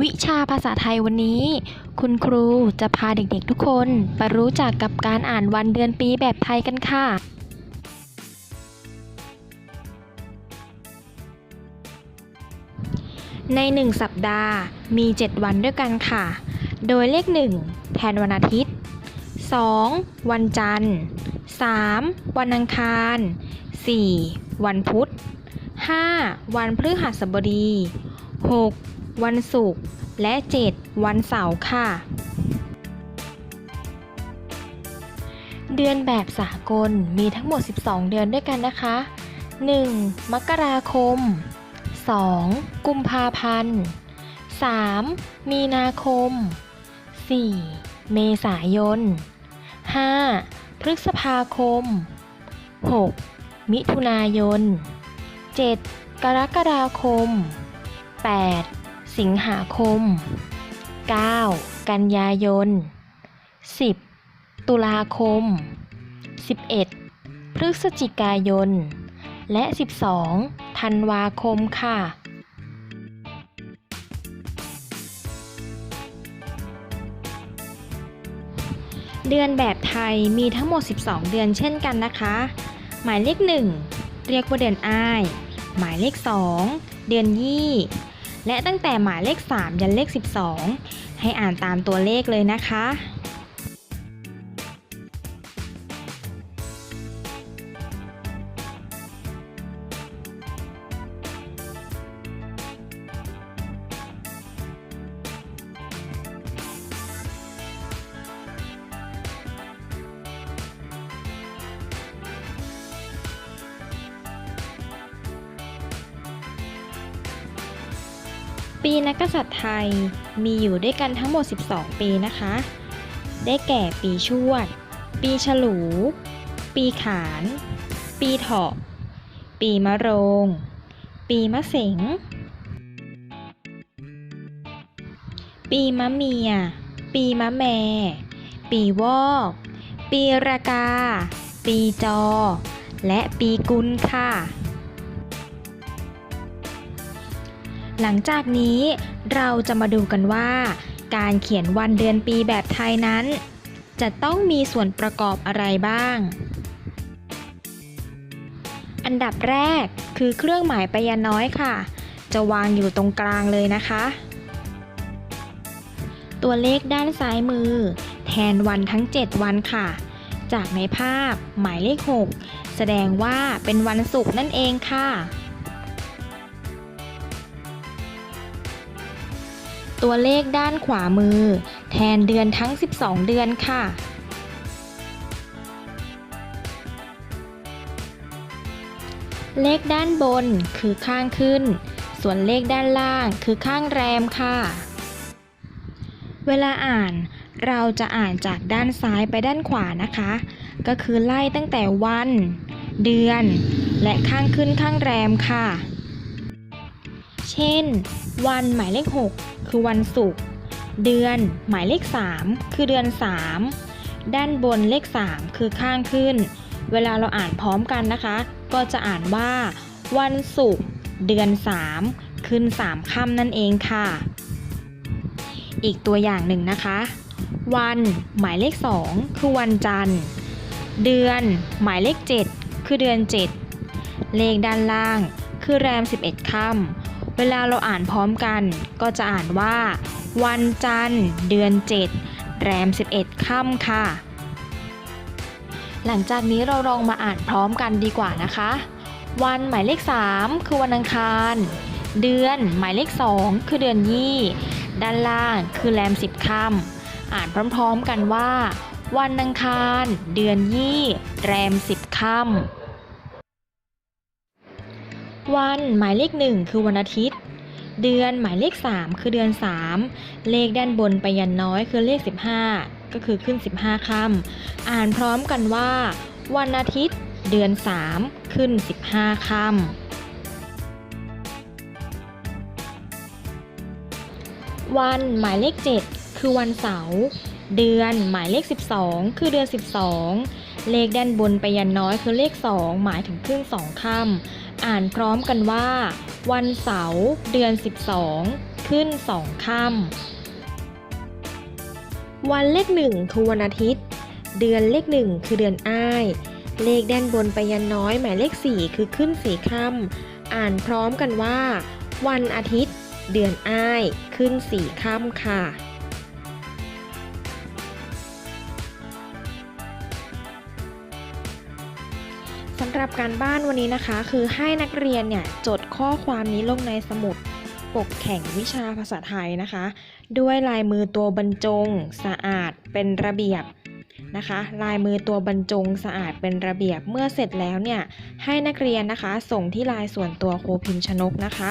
วิชาภาษาไทยวันนี้ คุณครูจะพาเด็กๆทุกคนไปรู้จักกับการอ่านวันเดือนปีแบบไทยกันค่ะ ใน 1 สัปดาห์มี 7 วันด้วยกันค่ะ โดยเลข 1 แทนวันอาทิตย์ 2. วันจันทร์ 3. วันอังคาร 4. วันพุธ 5. วันพฤหัสบดี 6. วันศุกร์และ 7. วันเสาร์ค่ะ เดือนแบบสากลมีทั้งหมด 12 เดือนด้วยกันนะคะ 1. มกราคม 2. กุมภาพันธ์ 3. มีนาคม 4. เมษายน 5. พฤษภาคม 6. มิถุนายน 7. กรกฎาคม 8. สิงหาคม 9. กันยายน 10. ตุลาคม 11. พฤศจิกายน และ 12 ธันวาคมค่ะเดือนแบบไทยมีทั้งหมด 12 เดือนเช่นกันนะคะ หมายเลข 1 เรียกว่าเดือนอ้าย หมายเลข 2 เดือนยี่ และตั้งแต่หมายเลข 3 ยันเลข 12 ให้อ่านตามตัวเลขเลยนะคะ ปีนักกษัตริย์ไทยมีอยู่ด้วยกันทั้งหมด 12 ปีนะคะ ได้แก่ปีชวด ปีฉลู ปีขาน ปีเถาะ ปีมะโรง ปีมะเสง ปีมะเมีย ปีมะแมปีวอก ปีรากา ปีจอ และปีกุลค่ะ หลังจากนี้เราจะมาดูกันว่า การเขียนวันเดือนปีแบบไทยนั้น จะต้องมีส่วนประกอบอะไรบ้าง อันดับแรกคือเครื่องหมายไปยันน้อยค่ะ จะวางอยู่ตรงกลางเลยนะคะ ตัวเลขด้านซ้ายมือ แทนวันทั้ง 7 วันค่ะ จากในภาพหมายเลข 6 แสดงว่าเป็นวันศุกร์นั่นเองค่ะ ตัวเลขด้านขวามือ แทนเดือนทั้ง 12 เดือนค่ะ เลขด้านบนคือข้างขึ้น ส่วนเลขด้านล่างคือข้างแรมค่ะ เวลาอ่านเราจะอ่านจากด้านซ้ายไปด้านขวานะคะ ก็คือไล่ตั้งแต่วัน เดือน และข้างขึ้นข้างแรมค่ะ เช่น วันหมายเลข 6 คือวันศุกร์ เดือนหมายเลข 3 คือเดือน 3 ด้านบนเลข 3 คือข้างขึ้น เวลาเราอ่านพร้อมกันนะคะ ก็จะอ่านว่า วันศุกร์ เดือน 3 ขึ้น 3ค่ำนั่นเองค่ะ อีกตัวอย่างหนึ่งนะคะ วันหมายเลข 2 คือวันจันทร์ เดือนหมายเลข 7 คือเดือน 7 เลขด้านล่างคือแรม 11 ค่ำ เวลาเราอ่านพร้อมกัน ก็จะอ่านว่า วันจันทร์ เดือน 7 แรม 11 ค่ำค่ะ หลังจากนี้เราลองมาอ่านพร้อมกันดีกว่านะคะ วันหมายเลข 3 คือวันอังคาร เดือนหมายเลข 2 คือเดือนยี่ด้านล่างคือแรม 10 ค่ำอ่านพร้อมๆกันว่า วันอังคาร เดือนยี่ แรม 10 ค่ำ วันหมายเลขหนึ่งคือวันอาทิตย์ เดือนหมายเลข 3 คือเดือน 3 เลขด้านบนไปยันน้อยคือเลข 15 ก็คือขึ้น 15ค่ำอ่านพร้อมกันว่า วันอาทิตย์ เดือน 3 ขึ้น 15ค่ำวันหมายเลข 7 คือวันเสาร์เดือนหมายเลข 12 คือเดือน 12 เลขด้านบนไปยันน้อยคือเลข 2 หมายถึงขึ้น2ค่ำ อ่านพร้อมกันว่า วันเสาร์เดือน 12 ขึ้นสองค่ำวันเลขหนึ่งคือวันอาทิตย์ เดือนเลขหนึ่งคือเดือนอ้าย เลขด้านบนไปยันน้อยหมายเลขสี่คือขึ้นสี่ค่ำอ่านพร้อมกันว่า วันอาทิตย์ เดือนอ้าย ขึ้นสี่ค่ำค่ะ สำหรับการบ้านวันนี้นะคะ คือให้นักเรียนเนี่ยจดข้อความนี้ลงในสมุดปกแข่งวิชาภาษาไทยนะคะ ด้วยลายมือตัวบรรจงสะอาดเป็นระเบียบนะคะ ลายมือตัวบรรจงสะอาดเป็นระเบียบเมื่อเสร็จแล้วเนี่ยให้นักเรียนนะคะ ส่งที่ลายส่วนตัวครูพิมพ์ชนกนะคะ